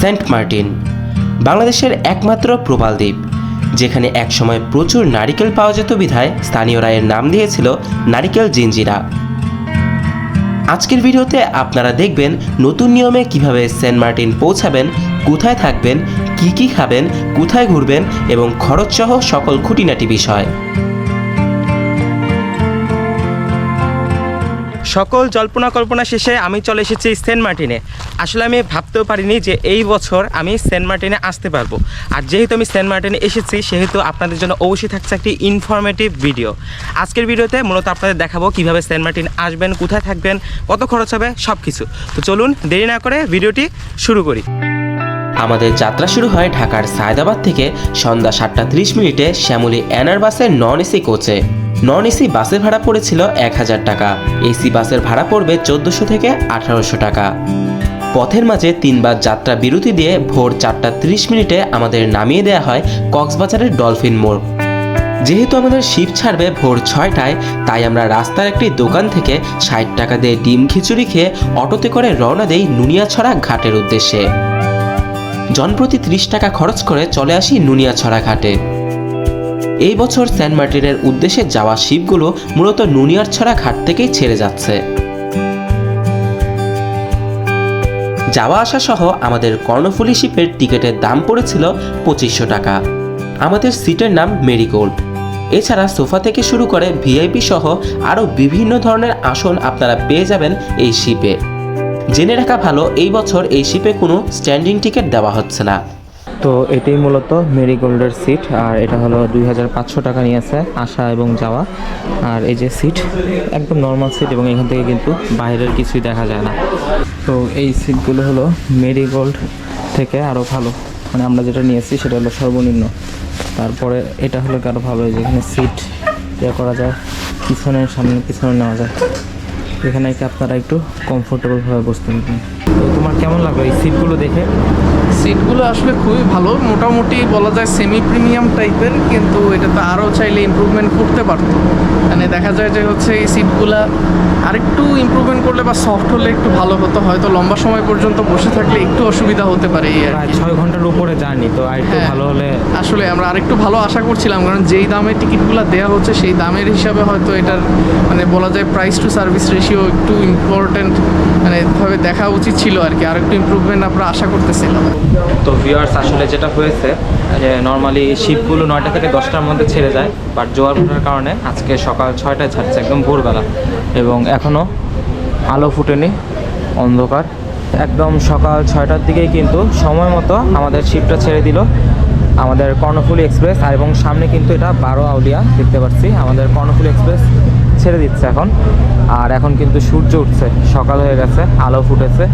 Saint Martin, বাংলাদেশের একমাত্র প্রবাল দ্বীপ, যেখানে একসময় প্রচুর নারিকেল পাওয়া যেত বিধায় স্থানীয়রা এর নাম দিয়েছিল নারিকেল জিঞ্জিরা। আজকের ভিডিওতে আপনারা দেখবেন নতুন নিয়মে কীভাবে সেন্ট মার্টিন পৌঁছাবেন, কোথায় থাকবেন, কি কি খাবেন, কোথায় ঘুরবেন এবং খরচসহ সকল খুঁটিনাটি বিষয়। সকল জল্পনা কল্পনা শেষে আমি চলে এসেছি সেন্ট মার্টিনে। আসলে আমি ভাবতেও পারিনি যে এই বছর আমি সেন্ট মার্টিনে আসতে পারব। আর যেহেতু আমি সেন্ট মার্টিনে এসেছি, সেহেতু আপনাদের জন্য অবশ্যই থাকছে একটি ইনফরমেটিভ ভিডিও আজকের ভিডিওতে মূলত আপনাদের দেখাবো কীভাবে সেন্ট মার্টিন আসবেন, কোথায় থাকবেন, কত খরচ হবে সব কিছু তো চলুন দেরি না করে ভিডিওটি শুরু করি। আমাদের যাত্রা শুরু হয় ঢাকার সায়দাবাদ থেকে সন্ধ্যা সাতটা ত্রিশ মিনিটে শ্যামলী এনার বাসের নন এসি কোচে। নন এসি বাসের ভাড়া পড়েছিল এক হাজার টাকা। এসি বাসের ভাড়া পড়বে চোদ্দোশো থেকে আঠারোশো টাকা। পথের মাঝে তিনবার যাত্রা বিরতি দিয়ে ভোর চারটা ত্রিশ মিনিটে আমাদের নামিয়ে দেওয়া হয় কক্সবাজারের ডলফিন মোড়। যেহেতু আমাদের শিপ ছাড়বে ভোর ছয়টায়, তাই আমরা রাস্তার একটি দোকান থেকে ষাট টাকা দিয়ে ডিম খিচুড়ি খেয়ে অটোতে করে রওনা দেই নুনিয়াছড়া ঘাটের উদ্দেশ্যে। জনপ্রতি ত্রিশ টাকা খরচ করে চলে আসি নুনিয়াছড়া ঘাটে। এই বছর সেন্ট মার্টিনের উদ্দেশ্যে যাওয়া শিপগুলো মূলত নুনিয়ারছড়া ঘাট থেকেই ছেড়ে যাচ্ছে। যাওয়া আসা সহ আমাদের কর্ণফুলী শিপের টিকিটের দাম পড়েছিল পঁচিশশো টাকা। আমাদের সিটের নাম মেরিগোল্ড। এছাড়া সোফা থেকে শুরু করে ভিআইপি সহ আরও বিভিন্ন ধরনের আসন আপনারা পেয়ে যাবেন এই শিপে। জেনে রাখা ভালো, এই বছর এই শিপে কোনো স্ট্যান্ডিং টিকিট দেওয়া হচ্ছে না। তো এটাই মূলত মেরিগোল্ডের সিট আর এটা হলো দুই হাজার পাঁচশো টাকা নিয়েছে আসা এবং যাওয়া। আর এই যে সিট একদম নর্মাল সিট এবং এখান থেকে কিন্তু বাইরের কিছুই দেখা যায় না। তো এই সিটগুলো হলো মেরিগোল্ড থেকে আরও ভালো। মানে আমরা যেটা নিয়েছি সেটা হলো সর্বনিম্ন। তারপরে এটা হলো আরও ভালো, এই যে এখানে সিট ইয়ে করা যায় পিছনে সামনে পিছনে নেওয়া যায়। এখানে আপনারা একটু কমফোর্টেবলভাবে বসতে পারবেন? তো তোমার কেমন লাগল এই সিটগুলো দেখে? সিটগুলো আসলে খুবই ভালো। মোটামুটি বলা যায় সেমি প্রিমিয়াম টাইপের কিন্তু এটা তো আরও চাইলে ইমপ্রুভমেন্ট করতে পারতো। মানে দেখা যায় যে হচ্ছে এই সিটগুলা আরেকটু ইমপ্রুভমেন্ট করলে বা সফট হলে একটু ভালো হতো। হয়তো লম্বা সময় পর্যন্ত বসে থাকলে একটু অসুবিধা হতে পারে এই আর ছয় ঘণ্টার উপরে জার্নি তো আর একটু হ্যাঁ। ভালো হলে আসলে আমরা আরেকটু ভালো আশা করছিলাম কারণ যেই দামে টিকিটগুলো দেওয়া হচ্ছে সেই দামের হিসাবে হয়তো এটার মানে বলা যায় প্রাইস টু সার্ভিস রেশিও একটু ইম্পর্ট্যান্ট মানে ভাবে দেখা উচিত ছিল। আর কি আর একটু ইমপ্রুভমেন্ট আমরা আশা করতেছিলাম। তো ভিউয়ার্স আসলে যেটা হয়েছে, যে নর্মালি শিপগুলো নয়টা থেকে দশটার মধ্যে ছেড়ে যায় বাট জোয়ার ভাটার কারণে আজকে সকাল ছয়টায় ছাড়ছে একদম ভোরবেলা। এবং এখনও আলো ফুটেনি, অন্ধকার। একদম সকাল ছয়টার দিকেই কিন্তু সময় মতো আমাদের শিপটা ছেড়ে দিল। আমাদের কর্ণফুলি এক্সপ্রেস আর এবং সামনে কিন্তু এটা বারো আউলিয়া, দেখতে পাচ্ছি। আমাদের কর্ণফুলি এক্সপ্রেস ছেড়ে দিচ্ছে এখন। আর এখন কিন্তু সূর্য উঠছে, সকাল হয়ে গেছে, আলো ফুটেছে।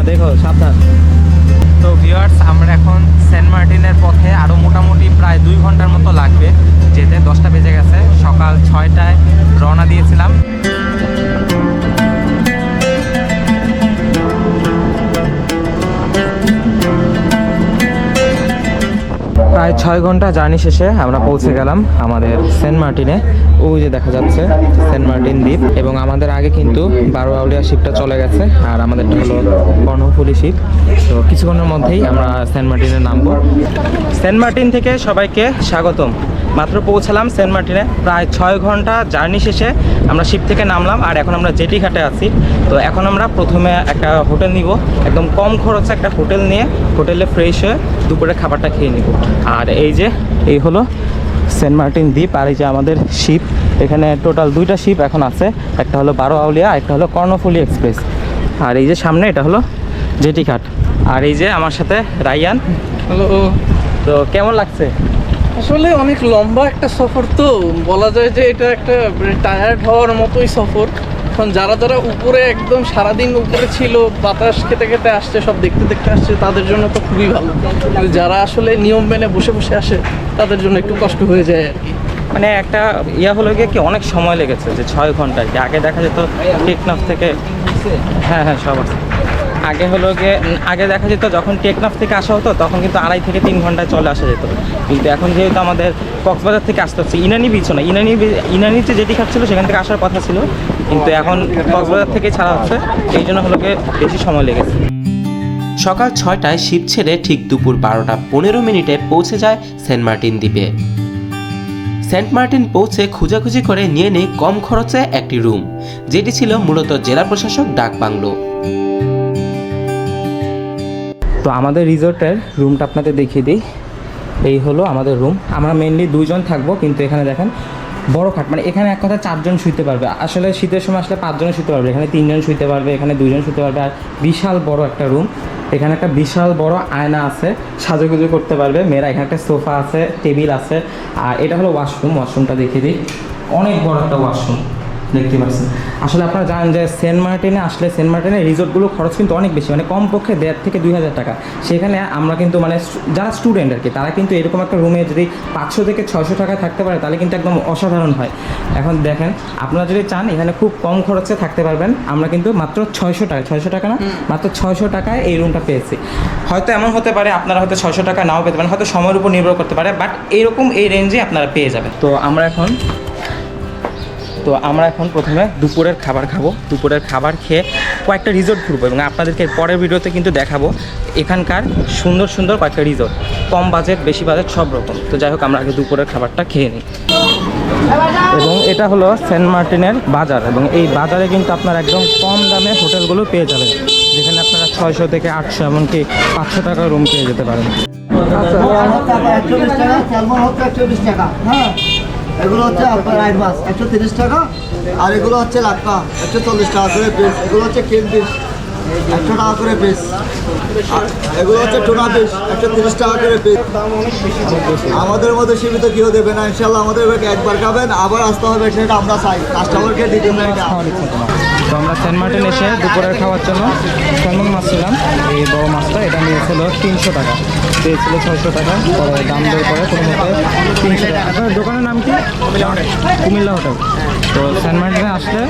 না, দেখো, সাবধান। তো ভিউয়ার্স আমরা এখন সেন্ট মার্টিনের পথে আরও মোটামুটি প্রায় দুই ঘণ্টার মতো লাগবে যেতে। দশটা বেজে গেছে, সকাল ছয়টায় রওনা দিয়েছিলাম। প্রায় ছয় ঘণ্টা জার্নি শেষে আমরা পৌঁছে গেলাম আমাদের সেন্ট মার্টিনে ওই যে দেখা যাচ্ছে, সেন্ট মার্টিন দ্বীপ। এবং আমাদের আগে কিন্তু বারো আউলিয়া শিপটা চলে গেছে, আর আমাদেরটা হলো কর্ণফুলি শিপ। তো কিছুক্ষণের মধ্যেই আমরা সেন্ট মার্টিনে নামবো। সেন্ট মার্টিন থেকে সবাইকে স্বাগতম। মাত্র পৌঁছালাম সেন্ট মার্টিনে। প্রায় ছয় ঘণ্টা জার্নি শেষে আমরা শিপ থেকে নামলাম, আর এখন আমরা জেটি ঘাটে আছি। তো এখন আমরা প্রথমে একটা হোটেল নিব। একদম কম খরচে একটা হোটেল নিয়ে হোটেলে ফ্রেশ হয়ে দুপুরে খাবারটা খেয়ে নিব। আর এই যে, এই হলো সেন্ট মার্টিন দ্বীপ আর এই যে আমাদের শিপ এখানে টোটাল দুইটা শিপ এখন আছে। একটা হলো বারো আউলিয়া একটা হলো কর্ণফুলি এক্সপ্রেস। আর এই যে সামনে এটা হলো জেটি ঘাট। আর এই যে আমার সাথে রাইয়ান হ্যালো তো কেমন লাগছে? আসলে অনেক লম্বা একটা সফর তো। বলা যায় যে এটা একটা টায়ার্ড হওয়ার মতোই সফর। এখন যারা যারা উপরে একদম সারাদিন উপরে ছিল, বাতাস খেতে খেতে আসছে, সব দেখতে দেখতে আসছে, তাদের জন্য তো খুবই ভালো। যারা আসলে নিয়ম মেনে বসে বসে আসে, তাদের জন্য একটু কষ্ট হয়ে যায় আর কি। মানে একটা ইয়া হলো গিয়ে কি, অনেক সময় লেগেছে যে ছয় ঘণ্টা কি আগে দেখা যেত টেকনাফ থেকে হ্যাঁ হ্যাঁ সব আছে। আগে হলো গিয়ে আগে দেখা যেত যখন টেকনাফ থেকে আসা হতো, তখন কিন্তু আড়াই থেকে তিন ঘন্টায় চলে আসা যেত। কিন্তু এখন যেহেতু আমাদের কক্সবাজার থেকে আসতে হচ্ছে, ইনানি বিচ না, ইনানি ইনানিতে যেটি খাচ্ছিল, সেখান থেকে আসার কথা ছিল। কিন্তু এখন কক্সবাজার থেকে ছাড়া হচ্ছে এই জন্য হলো গিয়ে বেশি সময় লেগেছে। সকাল ছয়টায় শিপ ছেড়ে ঠিক দুপুর বারোটা পনেরো মিনিটে পৌঁছে যায় সেন্ট মার্টিন দ্বীপে। সেন্ট মার্টিন পৌঁছে খুঁজাখুঁজি করে নিয়ে নেই কম খরচে একটি রুম যেটি ছিল মূলত জেলা প্রশাসক ডাক বাংলো। তো আমাদের রিসোর্টের রুমটা আপনাদের দেখিয়ে দিই। এই হলো আমাদের রুম। আমরা মেনলি দুইজন থাকব কিন্তু এখানে দেখেন বড় খাট মানে এখানে এক কথা চারজন শুইতে পারবে। আসলে শীতের সময় আসলে পাঁচজন শুইতে পারবে। এখানে তিনজন শুইতে পারবে, এখানে দুজন শুইতে পারবে। আর বিশাল বড় একটা রুম। এখানে একটা বিশাল বড় আয়না আছে, সাজুগুজু করতে পারবে। মেয়েরা, এখানে একটা সোফা আছে, টেবিল আছে। আর এটা হলো ওয়াশরুম। ওয়াশরুমটা দেখে দিই। অনেক বড় একটা ওয়াশরুম। দেখতে পাচ্ছেন। আসলে আপনারা জানেন যে সেন্ট মার্টিনে আসলে সেন্ট মার্টিনের রিসোর্টগুলো খরচ কিন্তু অনেক বেশি মানে কমপক্ষে দেড় থেকে দুই হাজার টাকা। সেখানে আমরা কিন্তু মানে যারা স্টুডেন্ট আর কি তারা কিন্তু এরকম একটা রুমে যদি পাঁচশো থেকে ছয়শো টাকা থাকতে পারে তাহলে কিন্তু একদম অসাধারণ হয়। এখন দেখেন আপনারা যদি চান এখানে খুব কম খরচে থাকতে পারবেন। আমরা কিন্তু মাত্র ছয়শো টাকা ছয়শো টাকা না মাত্র ছয়শো টাকায় এই রুমটা পেয়েছি। হয়তো এমন হতে পারে আপনারা হয়তো ছয়শো টাকা নাও পেতে পারেন হয়তো সময়ের উপর নির্ভর করতে পারে বাট এরকম এই রেঞ্জে আপনারা পেয়ে যাবেন। তো আমরা এখন তো আমরা এখন প্রথমে দুপুরের খাবার খাব। দুপুরের খাবার খেয়ে কয়েকটা রিসোর্ট ঘুরবো এবং আপনাদেরকে পরের ভিডিওতে কিন্তু দেখাবো এখানকার সুন্দর সুন্দর কয়েকটা রিসোর্ট কম বাজেট বেশি বাজেট সব রকম। তো যাই হোক, আমরা আগে দুপুরের খাবারটা খেয়ে নিই। এবং এটা হলো সেন্ট মার্টিনের বাজার এবং এই বাজারে কিন্তু আপনারা একদম কম দামে হোটেলগুলো পেয়ে যাবেন। যেখানে আপনারা ছয়শো থেকে আটশো এমনকি পাঁচশো টাকা রুম পেয়ে যেতে পারেন। টাকা স্যালমন হচ্ছে একশো বিশ টাকা। হ্যাঁ। এগুলো হচ্ছে আপনার রাইট মাছ একশো তিরিশ টাকা, আর এগুলো হচ্ছে লাক্কা একশো চল্লিশ টাকা করে পিস এগুলো হচ্ছে কেন পিস একশো টাকা করে পিস এগুলো হচ্ছে টোনা পিস একশো তিরিশ টাকা করে পিস আমাদের মধ্যে সীমিত কেউ দেবে না ইনশাল্লাহ আমাদের একবার খাবেন, আবার আসতে হবে, সেটা আমরা চাই কাস্টমারকে দিতে হবে সেন্ট মার্টিন এসে দুপুরের খাওয়ার জন্য স্যালমন মাছ ছিলাম এই বড় মাছটা, এটা নিয়েছিল তিনশো টাকা। পেয়েছিল ছয়শো টাকা। পরে দাম দর করে কোনো মতে তিনশো টাকা। আপনার দোকানের নাম কি? কুমিল্লা হোটেল। তো সেন্ট মার্টিনে আসলে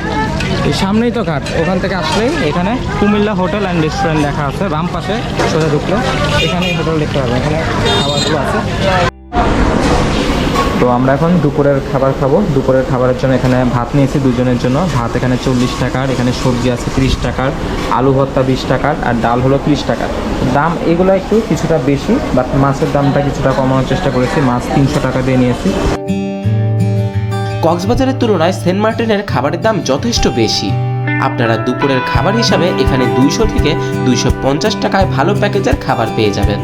এই সামনেই তো ঘাট। ওখান থেকে আসলেই এখানে কুমিল্লা হোটেল অ্যান্ড রেস্টুরেন্ট দেখা আছে। বাম পাশে সোজা ঢুকলে এখানেই হোটেল দেখতে পাবেন এখানে খাবারগুলো আছে। তো আমরা এখন দুপুরের খাবার খাব। দুপুরের খাবারের জন্য এখানে ভাত নিয়েছি দুজনের জন্য। ভাত এখানে চল্লিশ টাকার, এখানে সবজি আছে তিরিশ টাকার, আলু ভর্তা বিশ টাকার, আর ডাল হলো তিরিশ টাকার। দাম এগুলো একটু কিছুটা বেশি বাট মাছের দামটা কিছুটা কমানোর চেষ্টা করেছি। মাছ তিনশো টাকা দিয়ে নিয়েছি। কক্সবাজারের তুলনায় সেন্ট মার্টিনের খাবারের দাম যথেষ্ট বেশি। আপনারা দুপুরের খাবার হিসাবে এখানে দুইশো থেকে দুইশো পঞ্চাশ টাকায় ভালো প্যাকেজের খাবার পেয়ে যাবেন।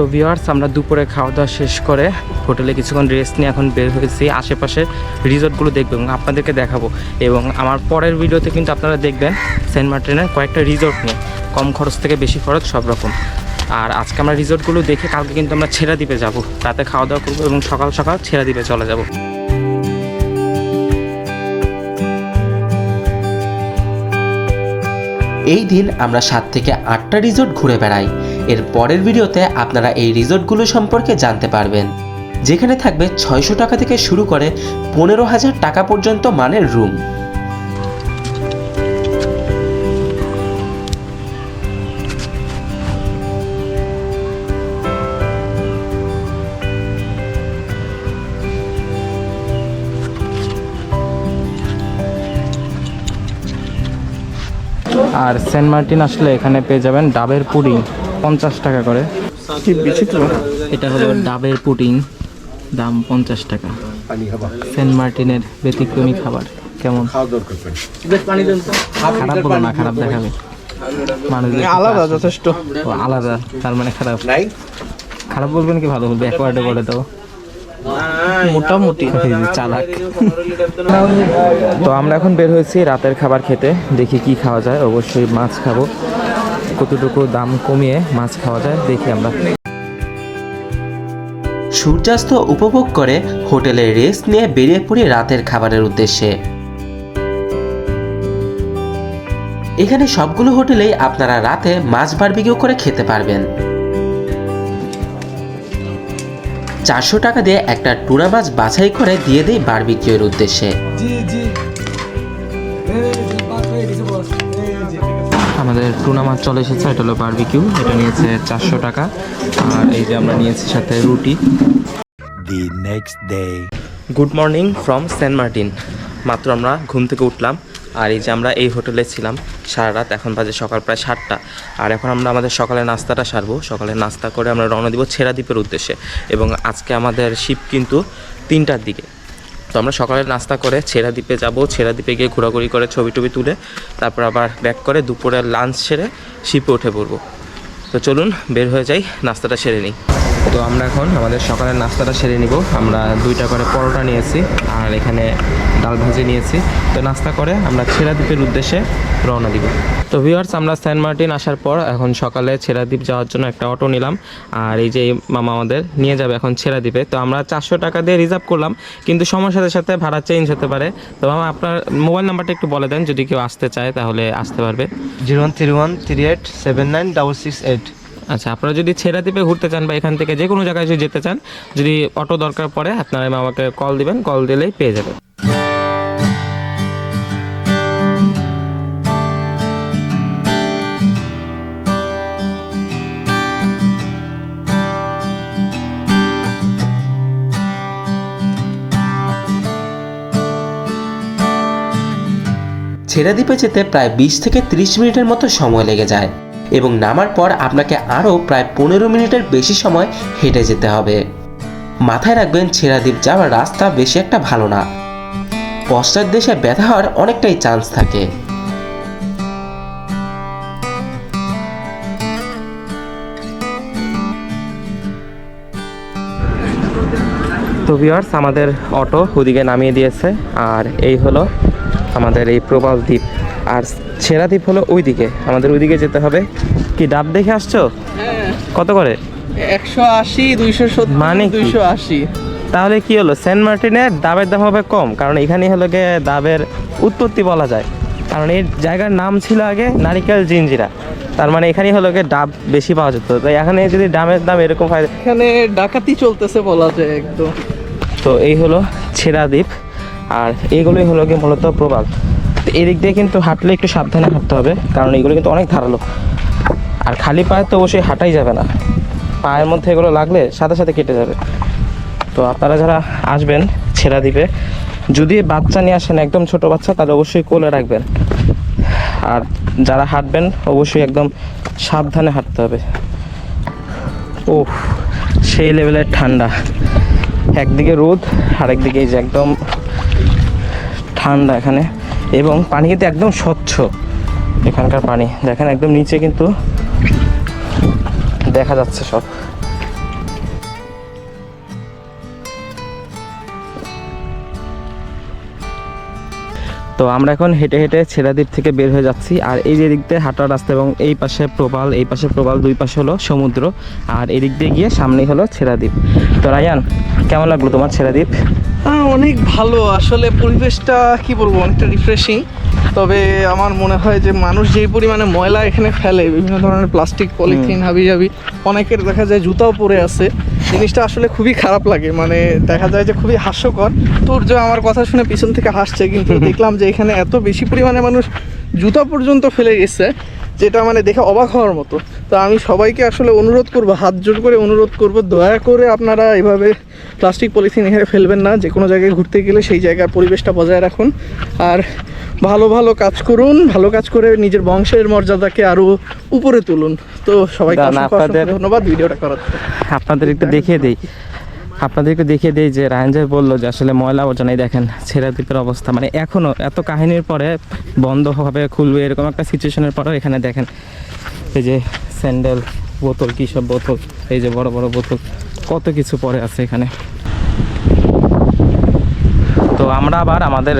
তো ভিওয়ার্স আমরা দুপুরে খাওয়া দাওয়া শেষ করে হোটেলে কিছুক্ষণ রেস্ট নিয়ে এখন বের হয়েছি। আশেপাশের রিসোর্টগুলো দেখব এবং আপনাদেরকে দেখাবো। এবং আমার পরের ভিডিওতে কিন্তু আপনারা দেখবেন সেন্ট মার্টিনের কয়েকটা রিসোর্ট নিয়ে। কম খরচ থেকে বেশি খরচ সব রকম। আর আজকে আমরা রিসোর্টগুলো দেখে কালকে কিন্তু আমরা ছেড়া দ্বীপে যাব। রাতে খাওয়া দাওয়া করব এবং সকাল সকাল ছেড়া দ্বীপে চলে যাব। এই দিন আমরা সাত থেকে আটটা রিসোর্ট ঘুরে বেড়াই। এর পরের ভিডিওতে আপনারা এই রিসোর্টগুলো সম্পর্কে জানতে পারবেন, যেখানে থাকবে ছয়শো টাকা থেকে শুরু করে পনেরো হাজার টাকা পর্যন্ত মানের রুম। আর সেন্ট মার্টিন আসলে এখানে পেয়ে যাবেন ডাবের পুডিং। পঞ্চাশ টাকা করে। কি বিচিত্র এটা হলো ডাবের পুডিং দাম পঞ্চাশ টাকা। সেন্ট মার্টিনের ব্যতিক্রমী খাবার কেমন? খারাপ বলো না খারাপ দেখাবে। মানুষ আলাদা যথেষ্ট। আলাদা তার মানে খারাপ। খারাপ বলবেন কি ভালো বলবে? এক বলে দাও। মোটামুটি। চালাক। তো আমরা এখন বের হয়েছি রাতের খাবার খেতে দেখি কি খাওয়া যায়। অবশ্যই মাছ খাব। কতটুকু দাম কমিয়ে মাছ খাওয়া যায় দেখি আমরা। সূর্যাস্ত উপভোগ করে হোটেলে রেস্ট নিয়ে বেরিয়ে পড়ি রাতের খাবারের উদ্দেশ্যে। এখানে সবগুলো হোটেলেই আপনারা রাতে মাছ বারবিকিউ করে খেতে পারবেন। চারশো টাকা দিয়ে একটা টুনা মাছ বাছাই করে দিয়ে দিই বারবিকিউর উদ্দেশ্যে। আমাদের টুনা মাছ চলে এসেছে এটা হলো বারবিকিউ এটা নিয়েছে চারশো টাকা। আর এই যে আমরা নিয়েছি সাথে রুটি। The next day good morning from Saint Martin মাত্র আমরা ঘুম থেকে উঠলাম আর এই যে আমরা এই হোটেলে ছিলাম সারা রাত এখন বাজে সকাল প্রায় সাতটা। আর এখন আমরা আমাদের সকালের নাস্তাটা সারবো। সকালে নাস্তা করে আমরা রওনা দিব ছেড়া দ্বীপের উদ্দেশ্যে। এবং আজকে আমাদের শিপ কিন্তু তিনটার দিকে। তো আমরা সকালে নাস্তা করে ছেড়া দ্বীপে যাব। ছেড়া দ্বীপে গিয়ে ঘোরাঘুরি করে ছবি টবি তুলে তারপর আবার ব্যাক করে দুপুরের লাঞ্চ সেরে শিপে উঠে পড়ব। তো চলুন, বের হয়ে যাই, নাস্তাটা সেরে নিই। তো আমরা এখন আমাদের সকালের নাস্তাটা সেরে নিব। আমরা দুইটা করে পরোটা নিয়েছি আর এখানে ডাল ভাজি নিয়েছি। তো নাস্তা করে আমরা ছেড়াদ্বীপের উদ্দেশ্যে রওনা দিব। তো ভিউয়ার্স আমরা সেন্ট মার্টিন আসার পর এখন সকালে ছেড়াদ্বীপ যাওয়ার জন্য একটা অটো নিলাম। আর এই যে এই মামা আমাদের নিয়ে যাবে এখন ছেড়াদ্বীপে। তো আমরা চারশো টাকা দিয়ে রিজার্ভ করলাম কিন্তু সময়ের সাথে সাথে ভাড়া চেঞ্জ হতে পারে। তো মামা আপনার মোবাইল নাম্বারটা একটু বলে দেন যদি কেউ আসতে চায় তাহলে আসতে পারবে। Zero one three one three eight seven nine double six eight. আচ্ছা আপনারা যদি ছেড়া দ্বীপে ঘুরতে চান বা এখান থেকে যে কোনো জায়গায় যদি যেতে চান যদি অটো দরকার পড়ে আপনারা আমাকে কল দিবেন কল দিলেই পেয়ে যাবেন। ছেড়ে দ্বীপে যেতে প্রায় বিশ থেকে ত্রিশ মিনিটের মতো সময় লেগে যায় এবং নামার পর আপনাকে আরও প্রায় পনেরো মিনিটের বেশি সময় হেঁটে যেতে হবে। মাথায় রাখবেন, ছেড়াদ্বীপ যাওয়ার রাস্তা বেশি একটা ভালো না। পশ্চাৎ দেশে ব্যথা হওয়ার অনেকটাই চান্স থাকে। তো ভিউয়ার্স আমাদের অটো ওদিকে নামিয়ে দিয়েছে, আর এই হলো আমাদের এই প্রবাল দ্বীপ। আর ছেড়া দ্বীপ হলো ওইদিকে। আমাদের ওইদিকে যেতে হবে। কি ডাব দেখে আসছো? কত করে? একশো আশি দুইশো সত্তর মানে? দুইশো আশি। তাহলে কি হলো? সেন্ট মার্টিনের ডাবের দাম হবে কম কারণ এখানে হলো গিয়ে ডাবের উৎপত্তি বলা যায়। কারণ এই জায়গার নাম ছিল আগে নারিকেল জিঞ্জিরা। তার মানে এখানেই হলো গিয়ে ডাব বেশি পাওয়া যেত। তো এখানে যদি ডাবের দাম এরকম হয় এখানে ডাকাতি চলতেছে বলা যায় একদম। তো এই হলো ছেঁড়া দ্বীপ। আর এইগুলোই হলো গিয়ে মূলত প্রবাল। তো এদিক দিয়ে কিন্তু হাঁটলে একটু সাবধানে হাঁটতে হবে, কারণ এগুলো কিন্তু অনেক ধারালো। আর খালি পায়ে তো অবশ্যই হাঁটাই যাবে না। পায়ের মধ্যে এগুলো লাগলে সাথে সাথে কেটে যাবে। তো আপনারা যারা আসবেন, ছেঁড়া দ্বীপে যদি বাচ্চা নিয়ে আসেন, একদম ছোট বাচ্চা, তাহলে অবশ্যই কোলে রাখবেন। আর যারা হাঁটবেন, অবশ্যই একদম সাবধানে হাঁটতে হবে। ও সেই লেভেলের ঠান্ডা। একদিকে রোদ, আরেকদিকে এই যে একদম ঠান্ডা এখানে। এবং পানি কিন্তু একদম স্বচ্ছ। এখানকার পানি। দেখেন একদম নিচে কিন্তু দেখা যাচ্ছে সব। তো আমরা এখন হেঁটে হেঁটে ছেড়াদ্বীপ থেকে বের হয়ে যাচ্ছি। আর এই যে দিক দিয়ে হাঁটার রাস্তা এবং এই পাশে প্রবাল, এই পাশে প্রবাল, দুই পাশে হলো সমুদ্র। আর এদিক দিয়ে গিয়ে সামনেই হলো ছেড়াদ্বীপ তো রায়ান, কেমন লাগল তোমার ছেড়াদ্বীপ অনেক ভালো। আসলে পরিবেশটা কি বলব অনেকটা রিফ্রেশিং তবে আমার মনে হয় যে মানুষ যেই পরিমাণে ময়লা এখানে ফেলে বিভিন্ন ধরনের প্লাস্টিক পলিথিন হাবি জাবি অনেকের দেখা যায় জুতাও পরে আছে। জিনিসটা আসলে খুবই খারাপ লাগে মানে দেখা যায় যে খুবই হাস্যকর। তোর যে আমার কথা শুনে পিছন থেকে হাসছে কিন্তু দেখলাম যে এখানে এত বেশি পরিমাণে মানুষ জুতা পর্যন্ত ফেলে গেছে। যেটা মানে দেখে অবাক হওয়ার মতো। তো আমি সবাইকে আসলে অনুরোধ করব হাত জোর করে অনুরোধ করব দয়া করে আপনারা এভাবে প্লাস্টিক পলিথিন এখানে ফেলবেন না যে কোনো জায়গায় ঘুরতে গেলে সেই জায়গার পরিবেশটা বজায় রাখুন। আর ভালো ভালো কাজ করুন ভালো কাজ করে নিজের বংশের মর্যাদাকে আরও উপরে তুলুন। তো সবাইকে ধন্যবাদ ভিডিওটা করার আপনাদের একটু দেখিয়ে দেই। আপনাদের একটু দেখিয়ে দেই যে যে বলল যে আসলে ময়লা আবর্জনাই দেখেন ছেড়াদ্বীপের অবস্থা। মানে এখনও এত কাহিনীর পরে বন্ধ হবে, খুলবে, এরকম একটা সিচুয়েশনের পরেও এখানে দেখেন এই যে স্যান্ডেল বোতল, কী সব বোতল, এই যে বড় বড় বোতল, কত কিছু পরে আছে এখানে। তো আমরা আবার আমাদের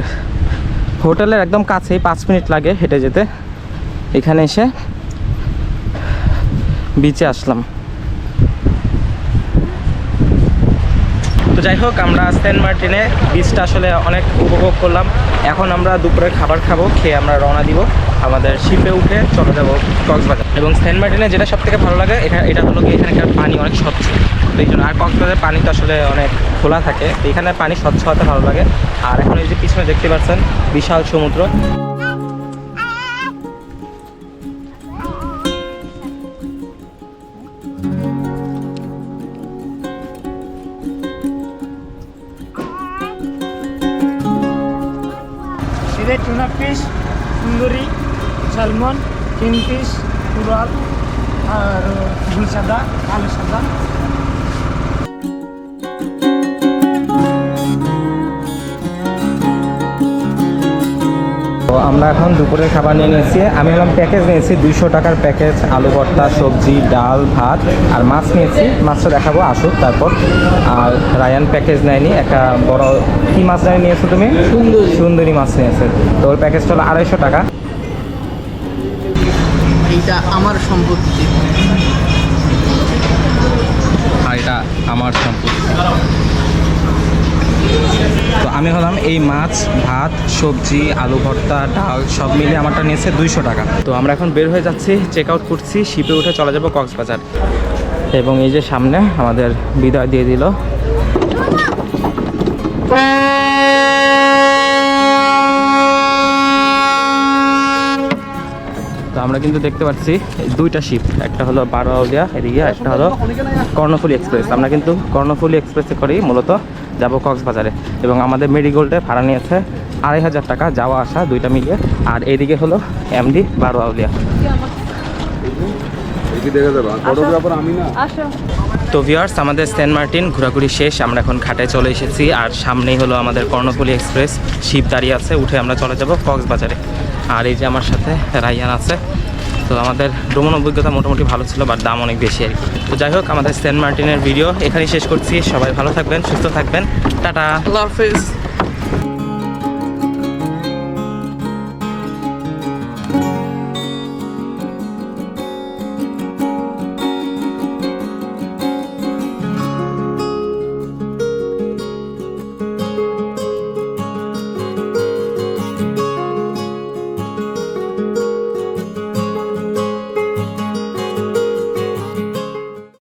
হোটেলের একদম কাছেই পাঁচ মিনিট লাগে হেঁটে যেতে। এখানে এসে বিচে আসলাম। তো যাই হোক, আমরা সেন্ট মার্টিনে বিচটা আসলে অনেক উপভোগ করলাম। এখন আমরা দুপুরে খাবার খাব, খেয়ে আমরা রওনা দিব। আমাদের শিপে উঠে চলে যাব কক্সবাজার। এবং সেন্ট মার্টিনে যেটা সব থেকে ভালো লাগে, এটা এটা হলো কি এখানকার পানি অনেক স্বচ্ছ। তো এই জন্য আর কক্সবাজারের পানি তো আসলে অনেক খোলা থাকে। এখানে পানি স্বচ্ছ হতে ভালো লাগে। আর এখন এই যে পিছনে দেখতে পাচ্ছেন, বিশাল সমুদ্র। এটা টুনা ফিশ সুন্দরী সালমন কিং ফিশ কুরাল আর ভুল সাদা কালো সাদা তো আমরা এখন দুপুরের খাবার নিয়ে নিয়েছি। আমি হলাম প্যাকেজ নিয়েছি দুইশো টাকার প্যাকেজ আলু ভর্তা সবজি ডাল ভাত আর মাছ নিয়েছি। মাছটা দেখাবো আসুক তারপর। আর রায়ান প্যাকেজ নেয়নি একটা বড় কি মাছ নিয়েছো তুমি? সুন্দরী। সুন্দরী মাছ নিয়েছে। তো ওর প্যাকেজটা হলো আড়াইশো টাকা। এইটা আমার সম্পত্তি। আর এটা আমার সম্পত্তি। তো আমি হলাম এই মাছ, ভাত, সবজি, আলু ভর্তা, ডাল সব মিলে আমারটা নিয়েছে দুইশো টাকা। তো আমরা এখন বের হয়ে যাচ্ছি চেক আউট করছি শিপে উঠে চলে যাব কক্সবাজার। এবং এই যে সামনে আমাদের বিদায় দিয়ে দিল। তো আমরা কিন্তু দেখতে পাচ্ছি দুইটা শিপ একটা হলো বারো আউলিয়া এদিকে একটা হলো কর্ণফুলি এক্সপ্রেস। আমরা কিন্তু কর্ণফুলি এক্সপ্রেসে করি মূলত। যাব কক্সবাজারে। এবং আমাদের মেরিগোল্ডে ভাড়া নিয়েছে আড়াই হাজার টাকা, যাওয়া আসা দুইটা মিলিয়ে। আর এইদিকে হলো এমডি বারো আউলিয়া তো ভিউয়ার্স, আমাদের সেন্ট মার্টিন, ঘোরাঘুরি শেষ, আমরা এখন ঘাটে চলে এসেছি। আর সামনেই হলো আমাদের কর্ণফুলি এক্সপ্রেস। শিব দাঁড়িয়ে আছে, উঠে আমরা চলে যাব কক্সবাজারে। আর এই যে আমার সাথে রাইয়ান আছে তো আমাদের ভ্রমণ অভিজ্ঞতা মোটামুটি ভালো ছিল বাট দাম অনেক বেশি আর কি। তো যাই হোক, আমাদের সেন্ট মার্টিনের ভিডিও এখানেই শেষ করছি। সবাই ভালো থাকবেন, সুস্থ থাকবেন। টাটা! আল্লাহ হাফেজ।